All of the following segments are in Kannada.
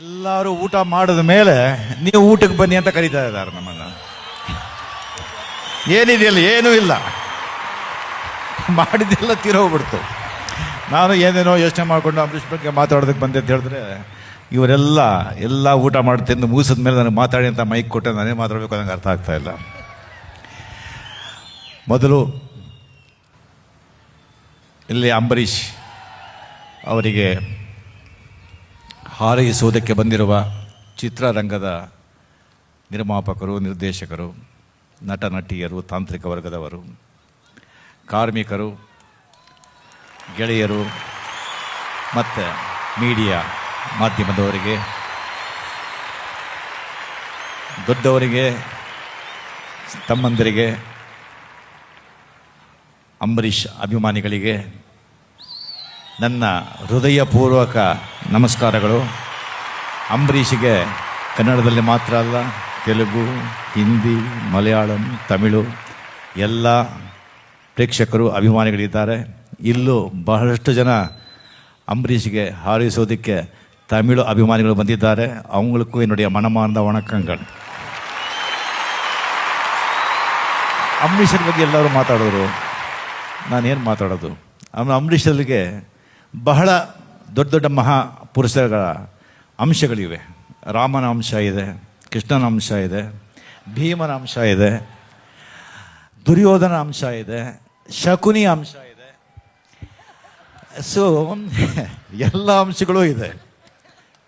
ಎಲ್ಲರೂ ಊಟ ಮಾಡಿದ ಮೇಲೆ ನೀವು ಊಟಕ್ಕೆ ಬನ್ನಿ ಅಂತ ಕರೀತಾ ಇದ್ದಾರೆ ನಮ್ಮನ್ನ. ಏನಿದೆಯಲ್ಲ, ಏನೂ ಇಲ್ಲ. ಮಾಡಿದ್ದೆಲ್ಲ ತೀರೋಗ್ಬಿಡ್ತು ನಾನು ಏನೇನೋ ಯೋಚನೆ ಮಾಡಿಕೊಂಡು ಅಂಬರೀಷ್ ಬಗ್ಗೆ ಮಾತಾಡೋದಕ್ಕೆ ಬಂದೆ ಅಂತ ಹೇಳಿದ್ರೆ, ಇವರೆಲ್ಲ ಎಲ್ಲ ಊಟ ಮಾಡಿ ತಿಂದು ಮುಗಿಸಿದ ಮೇಲೆ ನನಗೆ ಮಾತಾಡಿ ಅಂತ ಮೈಕ್ ಕೊಟ್ಟೆ ನಾನೇ ಮಾತಾಡಬೇಕು ನನಗೆ ಅರ್ಥ ಆಗ್ತಾ ಇಲ್ಲ. ಮೊದಲು ಇಲ್ಲಿ ಅಂಬರೀಷ್ ಅವರಿಗೆ ಹಾರೈಸುವುದಕ್ಕೆ ಬಂದಿರುವ ಚಿತ್ರರಂಗದ ನಿರ್ಮಾಪಕರು, ನಿರ್ದೇಶಕರು ನಟ ನಟಿಯರು ತಾಂತ್ರಿಕ ವರ್ಗದವರು, ಕಾರ್ಮಿಕರು, ಗೆಳೆಯರು, ಮತ್ತು ಮೀಡಿಯಾ ಮಾಧ್ಯಮದವರಿಗೆ, ದೊಡ್ಡವರಿಗೆ, ತಮ್ಮಂದಿರಿಗೆ, ಅಂಬರೀಷ್ ಅಭಿಮಾನಿಗಳಿಗೆ ನನ್ನ ಹೃದಯಪೂರ್ವಕ ನಮಸ್ಕಾರಗಳು. ಅಂಬರೀಷಿಗೆ ಕನ್ನಡದಲ್ಲಿ ಮಾತ್ರ ಅಲ್ಲ, ತೆಲುಗು, ಹಿಂದಿ, ಮಲಯಾಳಂ, ತಮಿಳು ಎಲ್ಲ ಪ್ರೇಕ್ಷಕರು ಅಭಿಮಾನಿಗಳಿದ್ದಾರೆ. ಇಲ್ಲೂ ಬಹಳಷ್ಟು ಜನ ಅಂಬರೀಷಿಗೆ ಹಾರೈಸೋದಕ್ಕೆ ತಮಿಳು ಅಭಿಮಾನಿಗಳು ಬಂದಿದ್ದಾರೆ. ಅವங்களுಕ್ಕೂ என்னுடைய ಮನಮಾನದ ವಣಕ್ಕಂಗಳು ಅಂಬರೀಷರ ಬಗ್ಗೆ ಎಲ್ಲರೂ ಮಾತಾಡೋರು ನಾನೇನು ಮಾತಾಡೋದು? ಆಮೇಲೆ ಬಹಳ ದೊಡ್ಡ ದೊಡ್ಡ ಮಹಾ ಪುರುಷರ ಅಂಶಗಳಿವೆ. ರಾಮನ ಅಂಶ ಇದೆ, ಕೃಷ್ಣನ ಅಂಶ ಇದೆ, ಭೀಮನ ಅಂಶ ಇದೆ, ದುರ್ಯೋಧನ ಅಂಶ ಇದೆ ಶಕುನಿ ಅಂಶ ಇದೆ. ಸೊ ಎಲ್ಲ ಅಂಶಗಳೂ ಇದೆ.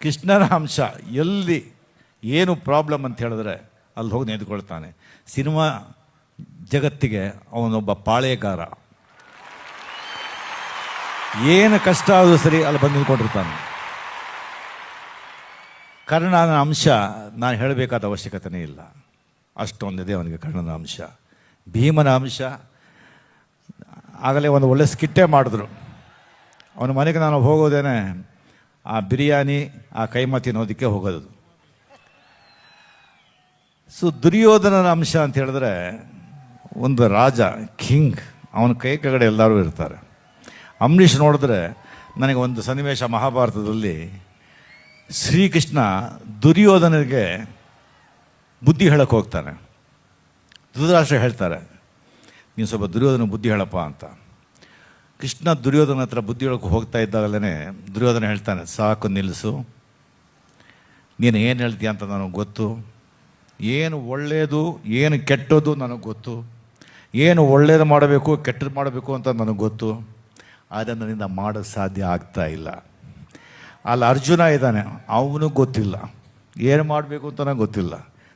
ಕೃಷ್ಣನ ಅಂಶ, ಎಲ್ಲಿ ಏನು ಪ್ರಾಬ್ಲಮ್ ಅಂತ ಹೇಳಿದ್ರೆ ಅಲ್ಲಿ ಹೋಗಿ ನಿಂತ್ಕೊಳ್ತಾನೆ. ಸಿನಿಮಾ ಜಗತ್ತಿಗೆ ಅವನೊಬ್ಬ ಪಾಳೆಗಾರ ಏನು ಕಷ್ಟ ಆದರೂ ಸರಿ ಅಲ್ಲಿ ಬಂದು ನಿಂತ್ಕೊಂಡಿರ್ತಾನೆ. ಕರ್ಣನ ಅಂಶ ನಾನು ಹೇಳಬೇಕಾದ ಅವಶ್ಯಕತೆನೇ ಇಲ್ಲ. ಅಷ್ಟೊಂದಿದೆ ಅವನಿಗೆ ಕರ್ಣನ ಅಂಶ. ಭೀಮನ ಅಂಶ, ಆಗಲೇ ಒಂದು ಒಳ್ಳೆ ಸ್ಕಿಟ್ಟೇ ಮಾಡಿದ್ರು. ಅವನ ಮನೆಗೆ ನಾನು ಹೋಗೋದೇನೆ ಆ ಬಿರಿಯಾನಿ, ಆ ಕೈಮ ತಿನ್ನೋದಕ್ಕೆ ಹೋಗೋದು. ಸೊ, ದುರ್ಯೋಧನನ ಅಂಶ ಅಂತ ಹೇಳಿದ್ರೆ ಒಂದು ರಾಜ, ಕಿಂಗ್, ಅವನ ಕೈ ಕೆಳಗಡೆ ಎಲ್ಲರೂ ಇರ್ತಾರೆ. ಅಂಬರೀಷ್ ನೋಡಿದ್ರೆ ನನಗೆ ಒಂದು ಸನ್ನಿವೇಶ ಮಹಾಭಾರತದಲ್ಲಿ ಶ್ರೀಕೃಷ್ಣ ದುರ್ಯೋಧನಿಗೆ ಬುದ್ಧಿ ಹೇಳಕ್ಕೆ ಹೋಗ್ತಾನೆ ಧೃತರಾಷ್ಟ್ರ ಹೇಳ್ತಾರೆ, ನೀನು ಸ್ವಲ್ಪ ದುರ್ಯೋಧನ ಬುದ್ಧಿ ಹೇಳಪ್ಪ ಅಂತ. ಕೃಷ್ಣ ದುರ್ಯೋಧನ ಹತ್ರ ಬುದ್ಧಿ ಹೇಳಕ್ಕೆ ಹೋಗ್ತಾ ಇದ್ದಾಗಲೇ ದುರ್ಯೋಧನ ಹೇಳ್ತಾನೆ, ಸಾಕು, ನಿಲ್ಲಿಸು. ನೀನು ಏನು ಹೇಳ್ತೀಯ ಅಂತ ನನಗೆ ಗೊತ್ತು. ಏನು ಒಳ್ಳೆಯದು ಏನು ಕೆಟ್ಟದ್ದು ನನಗೆ ಗೊತ್ತು. ಏನು ಒಳ್ಳೇದು ಮಾಡಬೇಕು, ಕೆಟ್ಟದ್ದು ಮಾಡಬೇಕು ಅಂತ ನನಗೆ ಗೊತ್ತು. ಆದರೆ ನನ್ನಿಂದ ಮಾಡೋದು ಸಾಧ್ಯ ಆಗ್ತಾ ಇಲ್ಲ. ಅಲ್ಲಿ ಅರ್ಜುನ ಇದ್ದಾನೆ. ಅವನು ಗೊತ್ತಿಲ್ಲ. ಏನು ಮಾಡಬೇಕು ಅಂತ ಗೊತ್ತಿಲ್ಲ.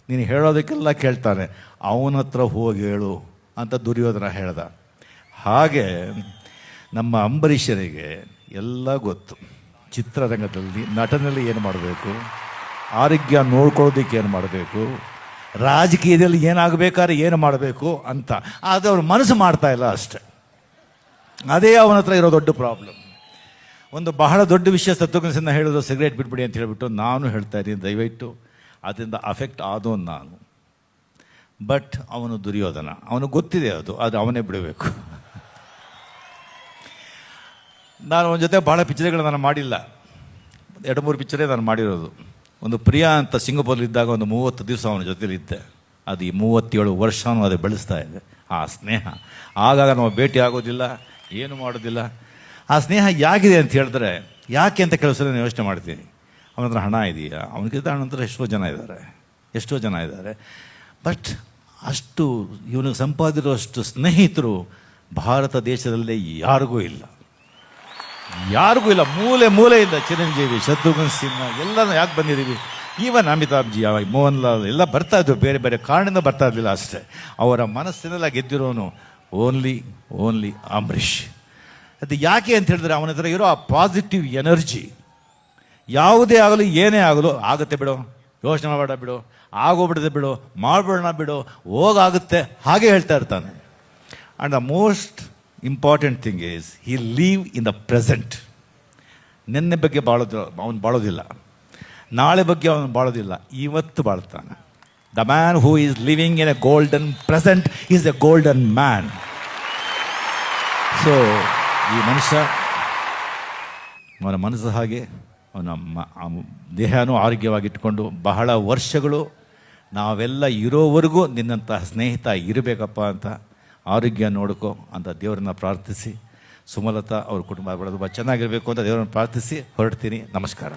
ನೀನು ಹೇಳೋದಕ್ಕೆಲ್ಲ ಕೇಳ್ತಾನೆ. ಅವನ ಹತ್ರ ಹೋಗಿ ಹೇಳು ಅಂತ ದುರ್ಯೋಧನ ಹೇಳ್ದ. ಹಾಗೆ ನಮ್ಮ ಅಂಬರೀಷರಿಗೆ ಎಲ್ಲ ಗೊತ್ತು. ಚಿತ್ರರಂಗದಲ್ಲಿ ನಟನಲ್ಲಿ ಏನು ಮಾಡಬೇಕು? ಆರೋಗ್ಯ ನೋಡ್ಕೊಳ್ಳೋದಕ್ಕೆ ಏನು ಮಾಡಬೇಕು? ರಾಜಕೀಯದಲ್ಲಿ ಏನಾಗಬೇಕಾದ್ರೆ ಏನು ಮಾಡಬೇಕು ಅಂತ. ಆದರೆ ಅವ್ರ ಮನಸ್ಸು ಮಾಡ್ತಾ ಇಲ್ಲ ಅಷ್ಟೆ. ಅದೇ ಅವನ ಹತ್ರ ಇರೋ ದೊಡ್ಡ ಪ್ರಾಬ್ಲಮ್ ಒಂದು ಬಹಳ ದೊಡ್ಡ ವಿಷಯ ಸತ್ವಗುಣಸಿಂದ ಹೇಳೋದು ಸಿಗರೇಟ್ ಬಿಟ್ಬಿಡಿ ಅಂತ ಹೇಳಿಬಿಟ್ಟು ನಾನು ಹೇಳ್ತಾ ಇದ್ದೀನಿ, ದಯವಿಟ್ಟು ಅದರಿಂದ ಅಫೆಕ್ಟ್ ಆದೋ ನಾನು. ಬಟ್ ಅವನು ದುರ್ಯೋಧನ. ಅವನು ಗೊತ್ತಿದೆ ಅದು, ಆದರೆ ಅವನೇ ಬಿಡಬೇಕು. ನಾನು ಅವನ ಜೊತೆ ಭಾಳ ಪಿಕ್ಚರ್ಗಳು ನಾನು ಮಾಡಿಲ್ಲ. ಎರಡು ಮೂರು ಪಿಕ್ಚರೇ ನಾನು ಮಾಡಿರೋದು. ಒಂದು ಪ್ರಿಯಾ ಅಂತ ಸಿಂಗಪುರಲ್ಲಿದ್ದಾಗ ಒಂದು ಮೂವತ್ತು ದಿವಸ ಅವನ ಜೊತೆಲಿದ್ದೆ ಅದು ಈ ಮೂವತ್ತೇಳು ವರ್ಷನೂ ಅದು ಬೆಳೆಸ್ತಾ ಇದೆ. ಆ ಸ್ನೇಹ. ಆಗಾಗ ನಾವು ಭೇಟಿ ಆಗೋದಿಲ್ಲ, ಏನು ಮಾಡೋದಿಲ್ಲ. ಆ ಸ್ನೇಹ ಯಾಕಿದೆ ಅಂತ ಹೇಳಿದ್ರೆ, ಯಾಕೆ ಅಂತ ಕೆಲವು ಸಲ ಯೋಚನೆ ಮಾಡ್ತೀನಿ. ಅವನ ಹತ್ರ ಹಣ ಇದೆಯಾ? ಅವನಿಗಿಂತ ಹಣ ಹತ್ರ ಎಷ್ಟೋ ಜನ ಇದ್ದಾರೆ. ಎಷ್ಟೋ ಜನ ಇದ್ದಾರೆ. ಬಟ್ ಅಷ್ಟು ಇವನಿಗೆ ಸಂಪಾದಿರುವಷ್ಟು ಸ್ನೇಹಿತರು ಭಾರತ ದೇಶದಲ್ಲೇ ಯಾರಿಗೂ ಇಲ್ಲ. ಯಾರಿಗೂ ಇಲ್ಲ. ಮೂಲೆ ಮೂಲೆಯಿಂದ ಚಿರಂಜೀವಿ, ಶತ್ರುಘ್ನ ಸಿನ್ಹಾ ಎಲ್ಲ ಯಾಕೆ ಬಂದಿದ್ದೀವಿ? ಈವನ್ ಅಮಿತಾಬ್ ಜಿ ಮೋಹನ್ ಲಾಲ್ ಎಲ್ಲ ಬರ್ತಾ ಇದ್ದರು ಬೇರೆ ಬೇರೆ ಕಾರಣದಿಂದ ಬರ್ತಾ ಇರಲಿಲ್ಲ ಅಷ್ಟೇ. ಅವರ ಮನಸ್ಸಿನೆಲ್ಲ ಗೆದ್ದಿರೋನು ಓನ್ಲಿ ಓನ್ಲಿ ಅಂಬರೀಷ್ ಅದು ಯಾಕೆ ಅಂತ ಹೇಳಿದ್ರೆ ಅವನ ಹತ್ರ ಇರೋ ಆ ಪಾಸಿಟಿವ್ ಎನರ್ಜಿ ಯಾವುದೇ ಆಗಲಿ, ಏನೇ ಆಗಲು, ಆಗುತ್ತೆ ಬಿಡು. ಯೋಚನೆ ಮಾಡಬೇಡ ಬಿಡು. ಆಗೋಗ್ಬಿಡದೆ ಬಿಡು. ಮಾಡಬೇಡ ಬಿಡು. ಹೋಗಾಗುತ್ತೆ. ಹಾಗೆ ಹೇಳ್ತಾ ಇರ್ತಾನೆ. And the most important thing is he live in the present ನಿನ್ನೆ ಬಗ್ಗೆ ಬಾಳೋದು ಅವನು ಬಾಳೋದಿಲ್ಲ. ನಾಳೆ ಬಗ್ಗೆ ಅವನು ಬಾಳೋದಿಲ್ಲ. ಇವತ್ತು ಬಾಳ್ತಾನೆ. The man who is living in a golden present is a golden man so ಈ ಮನುಷ್ಯ ಅವನ ಮನಸ್ಸು ಹಾಗೆ, ಅವನ ದೇಹನೂ ಆರೋಗ್ಯವಾಗಿಟ್ಟುಕೊಂಡು ಬಹಳ ವರ್ಷಗಳು ನಾವೆಲ್ಲ ಇರೋವರೆಗೂ ನಿನ್ನಂತಹ ಸ್ನೇಹಿತ ಇರಬೇಕಪ್ಪ ಅಂತ ಆರೋಗ್ಯ ನೋಡ್ಕೋ ಅಂತ ದೇವರನ್ನ ಪ್ರಾರ್ಥಿಸಿ. ಸುಮಲತಾ ಅವ್ರ ಕುಟುಂಬ ತುಂಬ ಚೆನ್ನಾಗಿರಬೇಕು ಅಂತ ದೇವರನ್ನ ಪ್ರಾರ್ಥಿಸಿ ಹೊರಡ್ತೀನಿ. ನಮಸ್ಕಾರ.